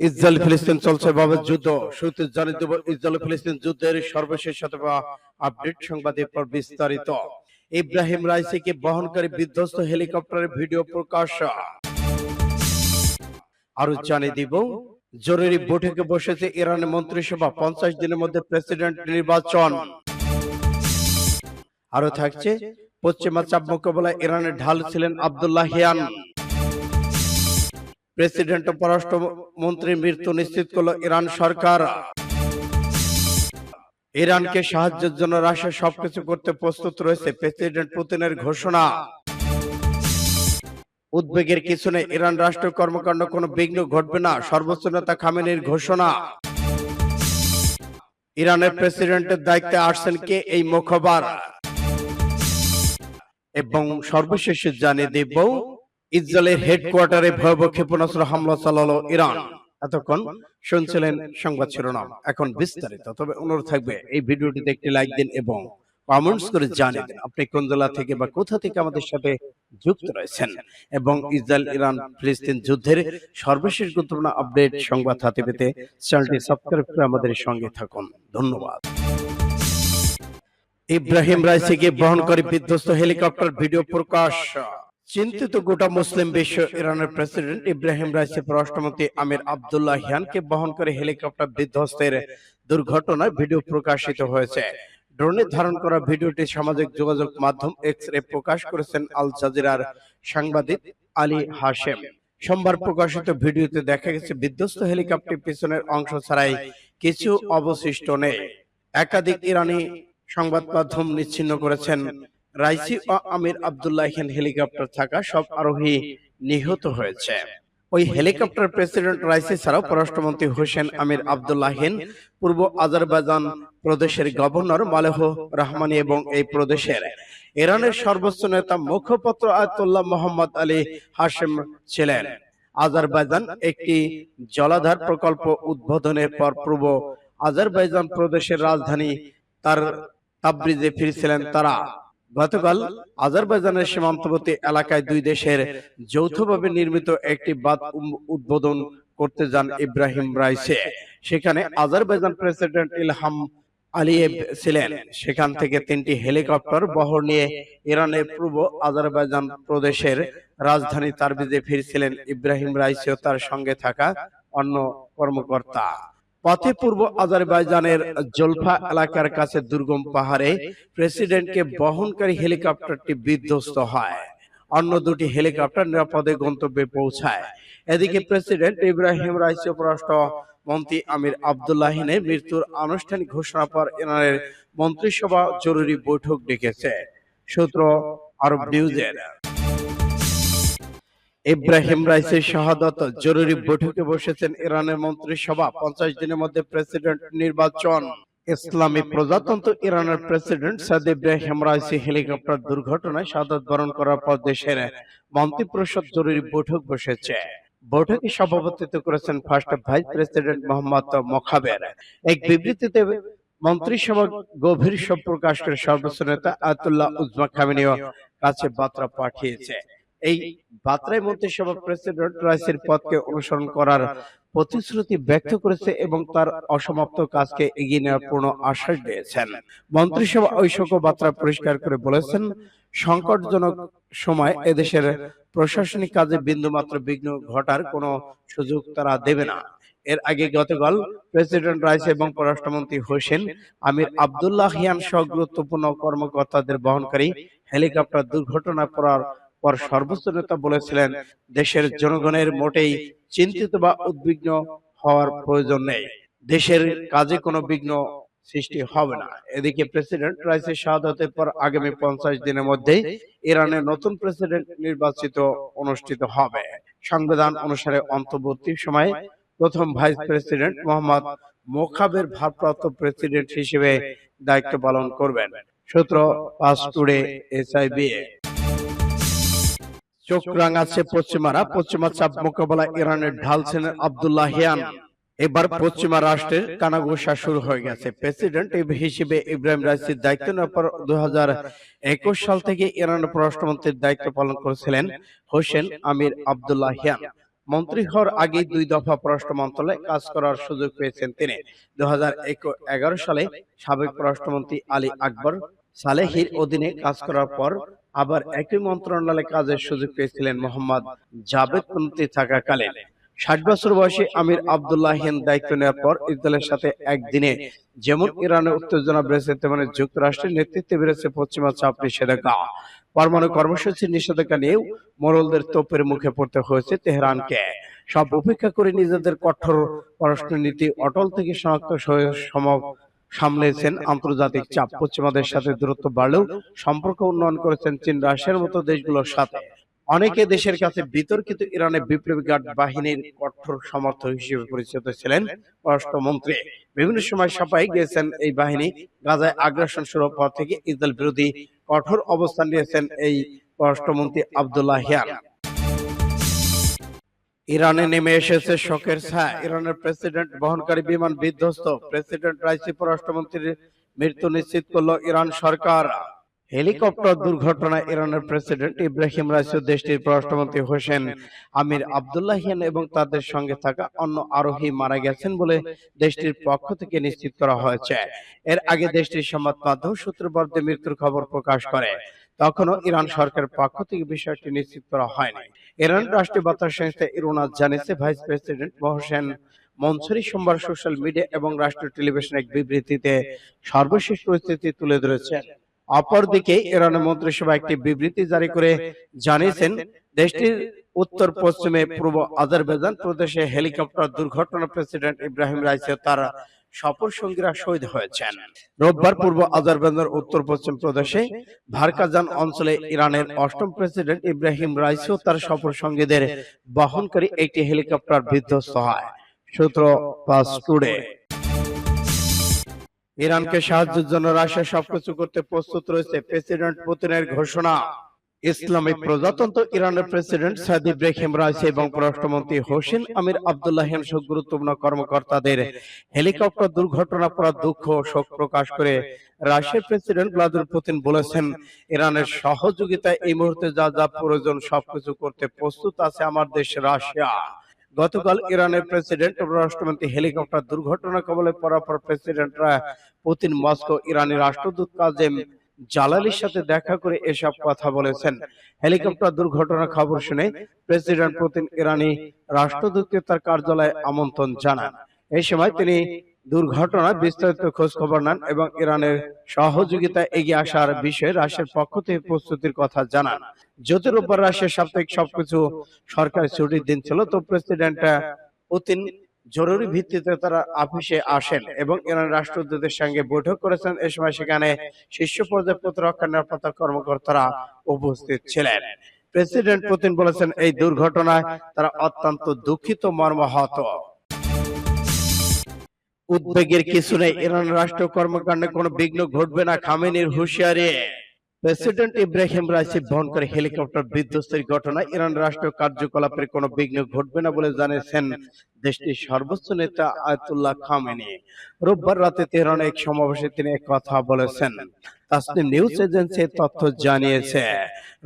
Israel ফিলিস্তিন চলছে ভাবে যুদ্ধ। শুরুতে জানিয়ে দেব ইসরায়েল ফিলিস্তিন যুদ্ধের সর্বশেষ সাথে আপডেট সংবাদের পর বিস্তারিত। ইব্রাহিম রাইসিকে বহনকারী বিধ্বস্ত হেলিকপ্টারের ভিডিও প্রকাশ আরও জানিয়ে দিব জরুরি বৈঠকে বসেছে ইরানের মন্ত্রিসভা পঞ্চাশ দিনের মধ্যে প্রেসিডেন্ট নির্বাচন। আরও থাকছে পশ্চিমা চাপ মোকাবেলায় ইরানের ঢাল ছিলেন আব্দুল্লাহ হিয়ান। প্রেসিডেন্ট ও পররাষ্ট্রমন্ত্রীর মৃত্যু নিশ্চিত করল ইরান সরকার ইরানকে সাহায্যের জন্য রাশিয়া সবকিছু করতে প্রস্তুত রয়েছে প্রেসিডেন্ট পুতিনের ঘোষণা উদ্বেগের কিছু নেই ইরান রাষ্ট্র কর্মকাণ্ড কোনো বিঘ্ন ঘটবে না সর্বোচ্চ নেতা খামেনির ঘোষণা ইরানের প্রেসিডেন্টের দায়িত্বে আসছেন কে এই মুখবার এবং সর্বশেষে জানিয়ে দেব ইসরায়েলের হেডকোয়ার্টারে ভয়াবহ ক্ষেপণাস্ত্র হামলা চালালো ইরান। এতক্ষণ শুনছিলেন সংবাদ শিরোনাম। এখন বিস্তারিত। তবে অনুরোধ থাকবে এই ভিডিওটিতে একটি লাইক দিন এবং কমেন্টস করে জানিয়ে দিন আপনি কোন জেলা থেকে বা কোথা থেকে আমাদের সাথে যুক্ত রয়েছেন এবং ইসরায়েল ইরান ফিলিস্তিন যুদ্ধের সর্বশেষ গুরুত্বপূর্ণ আপডেট সংবাদ হাতে পেতে চ্যানেলটি সাবস্ক্রাইব করে আমাদের সঙ্গে থাকুন। ধন্যবাদ। ইব্রাহিম রাইসিকে বহন করে বিধ্বস্ত হেলিকপ্টার ভিডিও প্রকাশ। চিন্তিত গোটা মুসলিম বিশ্ব ইরানের প্রেসিডেন্ট ইব্রাহিম রাইসি পররাষ্ট্রমন্ত্রী আমির আব্দুল্লাহ হিয়ানকে বহন করে হেলিকপ্টার বিধ্বস্তের দুর্ঘটনায় ভিডিও প্রকাশিত হয়েছে। ড্রোনে ধারণ করা ভিডিওটি সামাজিক যোগাযোগ মাধ্যম এক্স রে প্রকাশ করেছেন আল জাজিরার সাংবাদিক আলী হাশেম। সোমবার প্রকাশিত ভিডিওতে দেখা গেছে বিধ্বস্ত হেলিকপ্টার পিছনের অংশ ছাড়াই কিছু অবশিষ্ট নেই। একাধিক ইরানি সংবাদ মাধ্যম নিচ্ছিন্ন করেছেন রাইসি ও আমির আব্দুল্লাহিন হেলিকপ্টার থাকা সব আরোহী নিহত হয়েছে। ওই হেলিকপ্টার প্রেসিডেন্ট রাইসি ছাড়াও পররাষ্ট্রমন্ত্রী হোসেন আমির আব্দুল্লাহিন পূর্ব আজারবাইজান প্রদেশের গভর্নর মালেহ রহমানি এবং এই প্রদেশের ইরানের সর্বোচ্চ নেতা মুখপত্র আয়তুল্লাহ মোহাম্মদ আলী হাশেম ছিলেন। আজারবাইজান একটি জলাধার প্রকল্প উদ্বোধনের পর পূর্ব আজারবাইজান প্রদেশের রাজধানী তার তাবরিজে ফিরছিলেন তারা। গতকাল আজারবাইজানের সীমান্তবর্তী এলাকায় দুই দেশের যৌথভাবে নির্মিত একটি বাঁধ উদ্বোধন করতে যান ইব্রাহিম রাইসে। সেখানে আজারবাইজান প্রেসিডেন্ট ইলহাম আলিয়েভ ছিলেন। সেখান থেকে তিনটি হেলিকপ্টার বহর নিয়ে ইরানের পূর্ব আজারবাইজান প্রদেশের রাজধানী তারবিজে ফিরছিলেন ইব্রাহিম রাইসি ও তার সঙ্গে থাকা অন্য কর্মকর্তা। পথে পূর্ব আজারবাইজানের জলফা এলাকার কাছে দুর্গম পাহাড়ে প্রেসিডেন্টকে বহনকারী হেলিকপ্টারটি বিধ্বস্ত হয়। অন্য দুটি হেলিকপ্টার নিরাপদে গন্তব্যে পৌঁছায়। এদিকে প্রেসিডেন্ট ইব্রাহিম রাইসি পররাষ্ট্র মন্ত্রী আমির আব্দুল্লাহিনের মৃত্যুর আনুষ্ঠানিক ঘোষণা পর ইরানের মন্ত্রিসভা জরুরি বৈঠক ডেকেছে। সূত্র আরব নিউজের। ইব্রাহিম রাইসের শাহাদত জরুরি বৈঠকে বসেছেন ইরানের মন্ত্রিসভা পঞ্চাশ দিনের মধ্যে প্রেসিডেন্ট নির্বাচন। ইসলামী প্রজাতন্ত্র ইরানের প্রেসিডেন্ট সাদ ইব্রাহিম রাইসি হেলিকপ্টার দুর্ঘটনায় শাহাদত বরণ করার পর দেশের মন্ত্রিপরিষদ জরুরি বৈঠক বসেছে। বৈঠকে সভাপতিত্ব করেছেন first vice president Mohammad Mokhber. এক বিবৃতিতে মন্ত্রিসভা গভীর শোক প্রকাশ করে সর্বোচ্চ নেতা আয়াতুল্লাহ উজমা খামেনীয় কাছে বার্তা পাঠিয়েছে। এই বার্তায় মন্ত্রিসভা প্রেসিডেন্ট রাইসের পদকে অনুসরণ করার প্রতিশ্রুতি ব্যক্ত করেছে এবং তার অসমাপ্ত কাজকে এগিয়ে নেওয়ার পূর্ণ আশ্বাস দিয়েছেন। মন্ত্রিসভা ওই শোক বার্তা পরিষ্কার করে বলেছেন সংকটজনক সময় এদেশের প্রশাসনিক কাজে বিন্দুমাত্র বিঘ্ন ঘটার কোনো সুযোগ তারা দেবে না। এর আগে গতকাল প্রেসিডেন্ট রাইস এবং পররাষ্ট্রমন্ত্রী হোসেন আমির আব্দুল্লাহ হিয়ান সহ গুরুত্বপূর্ণ কর্মকর্তাদের বহনকারী হেলিকপ্টার দুর্ঘটনা পড়ার পর সর্বোচ্চ নেতা বলেছিলেন, দেশের জনগণের মোটেই চিন্তিত বা উদ্বিগ্ন হওয়ার প্রয়োজন নেই। দেশের কাজে কোনো বিঘ্ন সৃষ্টি হবে না। এদিকে প্রেসিডেন্ট রাইসের শাহাদতের পর আগামী পঞ্চাশ দিনের মধ্যেই ইরানের নতুন প্রেসিডেন্ট নির্বাচিত অনুষ্ঠিত হবে। সংবিধান অনুসারে অন্তর্বর্তী সময়ে প্রথম ভাইস প্রেসিডেন্ট মোহাম্মদ মোখাবের ভারপ্রাপ্ত প্রেসিডেন্ট হিসেবে দায়িত্ব পালন করবেন। সূত্র পাস টুডে এসআইবি চোখ রাঙাচ্ছে পশ্চিমারা, পশ্চিমা চাপ মোকাবেলা ইরানের ঢালছেন আব্দুল্লাহ হিয়ান। এবার পশ্চিমা রাষ্ট্রের কানাঘোষা শুরু হয়ে গেছে। প্রেসিডেন্ট হিসেবে ইব্রাহিম রাইসির দায়িত্ব নেওয়ার পর দুই সাল থেকে ইরানের পররাষ্ট্রমন্ত্রীর দায়িত্ব পালন করেছিলেন হোসেন আমির আব্দুল্লাহ হিয়ান। মন্ত্রী হওয়ার আগেই দুই দফা পররাষ্ট্র মন্ত্রণালয়ে কাজ করার সুযোগ পেয়েছেন তিনি। দু হাজার এগারো সালে সাবেক পররাষ্ট্রমন্ত্রী আলী আকবর সালেহির অধীনে কাজ করার পর আবার একই মন্ত্রণালয়ে কাজের সুযোগ পেয়েছিলেন মোহাম্মদ জাভেদ মন্ত্রী থাকাকালীন। ষাট বছর বয়সী আমির আবদুল্লাহিন দায়িত্ব নেওয়ার পর ইসরায়েলের সাথে একদিনে যেমন ইরানের উত্তেজনা বেড়েছে তেমনি যুক্তরাষ্ট্রের নেতৃত্বে বেড়েছে পশ্চিমা চাপ নিষেধাজ্ঞা পরমাণু কর্মসূচির নিষেধাজ্ঞা নিয়েও মোরলদের তোপের মুখে পড়তে হয়েছে তেহরানকে। সব উপেক্ষা করে নিজেদের কঠোর পররাষ্ট্রনীতি অটল থেকে শনাক্ত সহ- সম সামলেছেন আন্তর্জাতিক চাপ পশ্চিমাদের সাথে দূরত্ব বাড়লেও সম্পর্ক উন্নয়ন করেছেন চীন রাশিয়ার মতো দেশগুলোর সাথে। অনেকে দেশের কাছে বিতর্কিত ইরানের বিপ্লবী গার্ড বাহিনীর কঠোর সমর্থক হিসেবে পরিচিত ছিলেন পররাষ্ট্রমন্ত্রী। বিভিন্ন সময় সাফাই গিয়েছেন এই বাহিনী গাজায় আগ্রাসন শুরুর পর থেকে ইসরায়েল বিরোধী কঠোর অবস্থান নিয়েছেন এই পররাষ্ট্রমন্ত্রী আব্দুল্লাহ হিয়ান। ইরানে নেমে এসেছে শোকের ছায়া। ইরানের প্রেসিডেন্ট, বহনকারী বিমান বিধ্বস্ত। প্রেসিডেন্ট রাইসি, পররাষ্ট্রমন্ত্রীর মৃত্যু নিশ্চিত করল ইরান সরকার। হেলিকপ্টার দুর্ঘটনায় ইরানের প্রেসিডেন্ট ইব্রাহিম রাইসি দেশটির পররাষ্ট্রমন্ত্রী হোসেন আমির আবদুল্লাহিয়ান এবং তাদের সঙ্গে থাকা অন্য আরোহী মারা গেছেন বলে দেশটির পক্ষ থেকে নিশ্চিত করা হয়েছে। এর আগে দেশটির সংবাদ মাধ্যম সূত্রবর্ধে মৃত্যুর খবর প্রকাশ করে। তখনও ইরান সরকারের পক্ষ থেকে বিষয়টি নিশ্চিত করা হয়নি। ইরান রাষ্ট্রীয় বার্তা সংস্থা ইরোনা জানিয়েছে ভাইস প্রেসিডেন্ট মহসেন মনসুরি সোমবার সোশ্যাল মিডিয়া এবং রাষ্ট্রীয় টেলিভিশনে এক বিবৃতিতে সর্বশেষ পরিস্থিতি তুলে ধরেছেন অপরদিকে ইরানের মন্ত্রিসভা একটি বিবৃতি জারি করে জানিয়েছেন দেশটির উত্তর পশ্চিমে পূর্ব আজারবাইজান প্রদেশে হেলিকপ্টার দুর্ঘটনা প্রেসিডেন্ট ইব্রাহিম রাইসি তার সফর সঙ্গীরা শহীদ হয়েছেন। রোববার পূর্ব আজারবাইজানের উত্তর পশ্চিম প্রদেশে ভারকাজান অঞ্চলে ইরানের অষ্টম প্রেসিডেন্ট ইব্রাহিম রাইসি ও তার সফর সঙ্গীদের বহনকারী একটি হেলিকপ্টার বিধ্বস্ত হয়। সূত্র পাস টুডে। ইরানকে সাহায্যের জন্য রাশিয়া সবকিছু করতে প্রস্তুত রয়েছে প্রেসিডেন্ট পুতিনের ঘোষণা। ইসলামিক প্রজাতন্ত্র ইরানের প্রেসিডেন্ট সাইদ ইব্রাহিম রাইসি এবং পররাষ্ট্রমন্ত্রী হোসেন আমির আবদুল্লাহিয়ান সহ গুরুত্বপূর্ণ কর্মকর্তাদের হেলিকপ্টার দুর্ঘটনা পড়া দুঃখ ও শোক প্রকাশ করে রাশিয়ার প্রেসিডেন্ট ভ্লাদিমির পুতিন বলেছেন, ইরানের সহযোগিতায় এই মুহূর্তে যা যা প্রয়োজন সবকিছু করতে প্রস্তুত আছে আমার দেশ রাশিয়া। গতকাল ইরানের প্রেসিডেন্ট ও রাষ্ট্রমন্ত্রী হেলিকপ্টার দুর্ঘটনা কবলে পড়ার পর প্রেসিডেন্টরা পুতিন, মস্কো, ইরানি রাষ্ট্রদূত কাজেম জালালির সাথে দেখা করে এসব কথা বলেছেন। হেলিকপ্টার দুর্ঘটনার খবর শুনে প্রেসিডেন্ট পুতিন ইরানি রাষ্ট্রদূতকে তার কার্যালয়ে আমন্ত্রণ জানান। এই সময় তিনি দুর্ঘটনার বিস্তারিত খোঁজ খবর নেন এবং ইরানের সহযোগিতা এগিয়ে আসার বিষয়ে রাশিয়ার পক্ষ থেকে প্রস্তুতির কথা জানান। যদি রোববার রাশিয়ার সাপ্তাহিক সবকিছু সরকার ছুটির দিন ছিল তো প্রেসিডেন্ট পুতিন জরুরি ভিত্তিতে তারা অফিসে আসেন এবং ইরান রাষ্ট্রদূতের সঙ্গে বৈঠক করেছেন। এ সময় সেখানে শীর্ষ পর্যায়ে প্রতিরক্ষা নিরাপত্তা কর্মকর্তারা উপস্থিত ছিলেন। প্রেসিডেন্ট পুতিন বলেছেন, এই দুর্ঘটনায় তারা অত্যন্ত দুঃখিত, মর্মাহত। উদ্বেগের কিছু নেই। ইরান রাষ্ট্র কর্মকাণ্ডে কোনো বিঘ্ন ঘটবে না, খামেনির হুঁশিয়ারি। প্রেসিডেন্ট ইব্রাহিম রাইসি বহন করে হেলিকপ্টার বিধ্বস্তের ঘটনায় ইরান রাষ্ট্র কার্যকলাপের কোনো বিঘ্ন ঘটবে না বলে জানিয়েছেন দেশটির সর্বোচ্চ নেতা আয়াতুল্লাহ খামেনি। রোববার রাতে তেহরানে এক সমাবেশে তিনি এক কথা বলেছেন। তাসনিম নিউজ এজেন্সি তথ্য জানিয়েছে।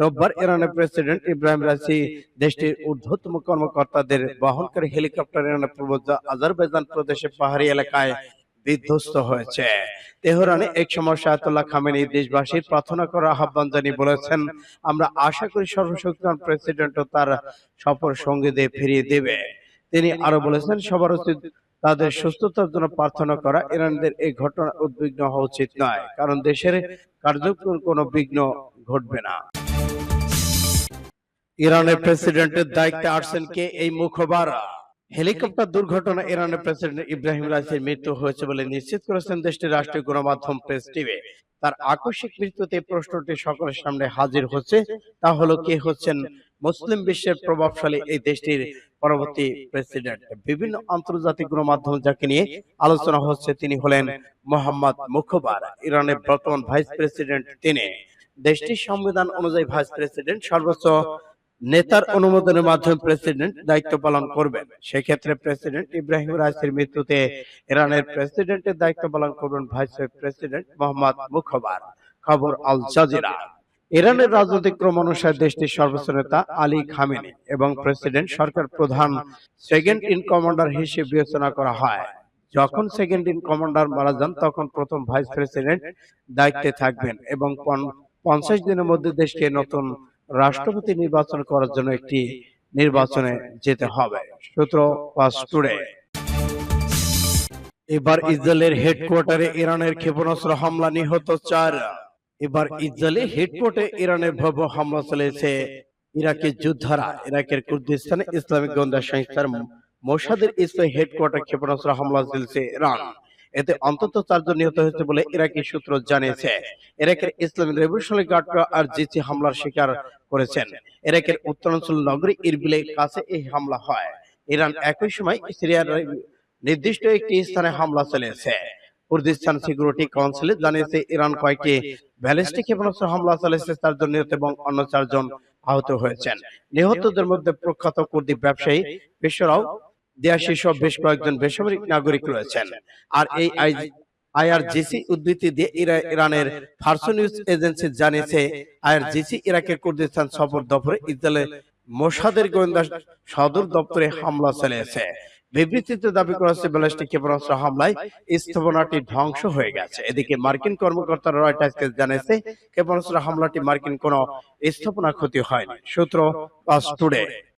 রোববার ইরানের প্রেসিডেন্ট ইব্রাহিম রাইসি দেশটির ঊর্ধ্বতম কর্মকর্তাদের বহনকারী হেলিকপ্টার ইরানের পূর্ব আজারবাইজান প্রদেশে পাহাড়ি এলাকায় বিধ্বস্ত হয়েছে। তেহরানে এক সময় শায়তুল্লাহ খামেনি দেশবাসীর প্রার্থনা করার আহ্বান জানিয়ে বলেছেন আমরা আশা করি সর্বশক্তিমান প্রেসিডেন্ট ও তার সফর সঙ্গীদের ফিরিয়ে দেবে। তিনি আরও বলেছেন সবার উচিত তাদের সুস্থতার জন্য প্রার্থনা করা। ইরানদের এই ঘটনা উদ্বিগ্ন হওয়া উচিত নয় কারণ দেশের কার্যক্রম কোনো বিঘ্ন ঘটবে না। ইরানের প্রেসিডেন্টের দায়িত্বে আসছেন কে? এই মুখবার? হেলিকপ্টার দুর্ঘটনা ইরানের প্রেসিডেন্ট ইব্রাহিম রাইসির মৃত্যু হয়েছে বলে নিশ্চিত করেছেন দেশটির রাষ্ট্রীয় গণমাধ্যম প্রেস টিভি। তার আকস্মিক মৃত্যুতে প্রশ্নটি সকলের সামনে হাজির হচ্ছে। তা হলো কে হচ্ছেন মুসলিম বিশ্বের প্রভাবশালী এই দেশটির পরবর্তী প্রেসিডেন্ট। বিভিন্ন আন্তর্জাতিক গণমাধ্যম যাকে নিয়ে আলোচনা হচ্ছে তিনি হলেন মোহাম্মদ মুখবার ইরানের বর্তমান ভাইস প্রেসিডেন্ট তিনি। দেশটির সংবিধান অনুযায়ী ভাইস প্রেসিডেন্ট সর্বোচ্চ নেতার অনুমোদনের মাধ্যমে প্রেসিডেন্ট দায়িত্ব পালন করবেন। সেক্ষেত্রে প্রেসিডেন্ট ইব্রাহিম রাইসির মৃত্যুতে ইরানের প্রেসিডেন্টের দায়িত্ব পালন করবেন ভাইস প্রেসিডেন্ট মোহাম্মদ মুখবার। খবর আল জাজিরা। ইরানের রাজনৈতিক ক্রম অনুসারে দেশটির সর্বোচ্চ নেতা আলী খামেনি এবং প্রেসিডেন্ট সরকার প্রধান সেকেন্ড ইন কমান্ডার হিসেবে বিবেচনা করা হয়। যখন সেকেন্ড ইন কমান্ডার মারা যান তখন প্রথম ভাইস প্রেসিডেন্ট দায়িত্বে থাকবেন এবং পঞ্চাশ দিনের মধ্যে দেশকে নতুন রাষ্ট্রপতি নির্বাচন করার জন্য একটি নির্বাচনে যেতে হবে। সূত্র ফার্স্ট টুডে। এবার ইসরায়েলের হেডকোয়ার্টারে ইরানের ক্ষেপণাস্ত্র হামলা নিহত চার। এবার ইসরায়েলের হেডকোয়ার্টারে ইরানের ভয়াবহ হামলা চলেছে ইরাকের যোদ্ধারা। ইরাকের কুর্দিস্তানে ইসলামিক গোয়েন্দা সংস্থার মোসাদের ইসলামী হেডকোয়ার্টার ক্ষেপণাস্ত্র হামলা চলছে ইরান। এতে অন্তত চারজন নিহত হয়েছে বলে ইরাকি সূত্র জানিয়েছে। ইরাকের ইসলামিক রেভলিউশনারি গার্ডরা আর জিসি হামলার শিকার করেছেন। ইরাকের উত্তরাঞ্চল নগরী ইরবিলের কাছে এই হামলা হয়। ইরান একই সময় সিরিয়ার নির্দিষ্ট একটি স্থানে হামলা চালিয়েছে। কুর্দিস্তান সিকিউরিটি কাউন্সিল জানিয়েছে ইরান কয়েকটি ব্যালিস্টিক ক্ষেপণাস্ত্র হামলা চালিয়েছে চারজন নিহত এবং অন্য চারজন আহত হয়েছেন। নিহতদের মধ্যে প্রখ্যাত কুর্দি ব্যবসায়ী বিশ্বরাও দেয়াশি সহ বেশ কয়েকজন বেসামরিক নাগরিক রয়েছেন আর এই আইআরজিসি উদ্ধৃতি দিয়ে ইরানের ফার্স নিউজ এজেন্সি জানিয়েছে আইআরজিসি ইরাকের কুর্দিস্তান সফর দপ্তরে ইসরায়েলের মোসাদের গোয়েন্দা সদর দপ্তরে হামলা চালিয়েছে বিবৃতিতে দাবি করা হচ্ছে ব্যালিস্টিক ক্ষেপণাস্ত্র হামলায় স্থাপনাটি ধ্বংস হয়ে গেছে এদিকে মার্কিন কর্মকর্তারা রয়টার্সকে জানিয়েছে ক্ষেপণাস্ত্র হামলাটি মার্কিন কোনো স্থাপনা ক্ষতি হয়নি সূত্র টুডে